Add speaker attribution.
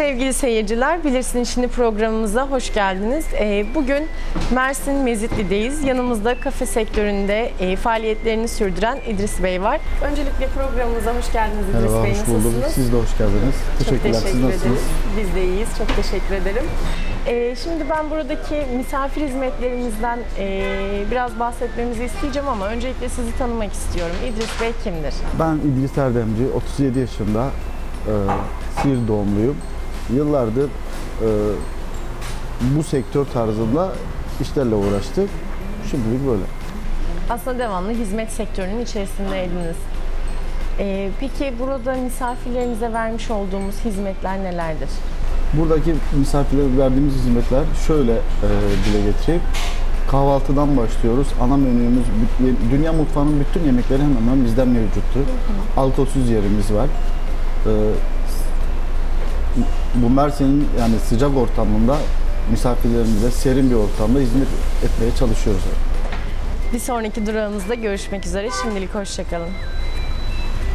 Speaker 1: Sevgili seyirciler, Bilirsin Şimdi programımıza hoş geldiniz. Ee, Bugün Mersin Mezitli'deyiz. Yanımızda kafe sektöründe e, faaliyetlerini sürdüren İdris Bey var. Öncelikle programımıza hoş geldiniz İdris
Speaker 2: Merhaba,
Speaker 1: Bey.
Speaker 2: hoş.
Speaker 1: Nasılsınız?
Speaker 2: Siz de hoş geldiniz.
Speaker 1: Çok
Speaker 2: Teşekkürler.
Speaker 1: teşekkür
Speaker 2: Siz nasılsınız?
Speaker 1: ederiz. Biz de iyiyiz. Çok teşekkür ederim. Ee, şimdi ben buradaki misafir hizmetlerimizden e, biraz bahsetmemizi isteyeceğim ama öncelikle sizi tanımak istiyorum. İdris Bey kimdir?
Speaker 2: Ben İdris Erdemci, 37 yaşında, e, Siirt doğumluyum. Yıllardır e, bu sektör tarzında işlerle uğraştık. Şimdilik böyle.
Speaker 1: Aslında devamlı hizmet sektörünün içerisindeydiniz. Ee, peki burada misafirlerimize vermiş olduğumuz hizmetler nelerdir?
Speaker 2: Buradaki misafirlere verdiğimiz hizmetler şöyle e, dile getireyim. Kahvaltıdan başlıyoruz. Ana menümüz, dünya mutfağının bütün yemekleri hemen hemen bizden mevcuttur. Alkolsüz yerimiz var. E, bu Mersin'in yani sıcak ortamında misafirlerimize serin bir ortamda hizmet etmeye çalışıyoruz.
Speaker 1: Bir sonraki durağımızda görüşmek üzere. Şimdilik hoşçakalın.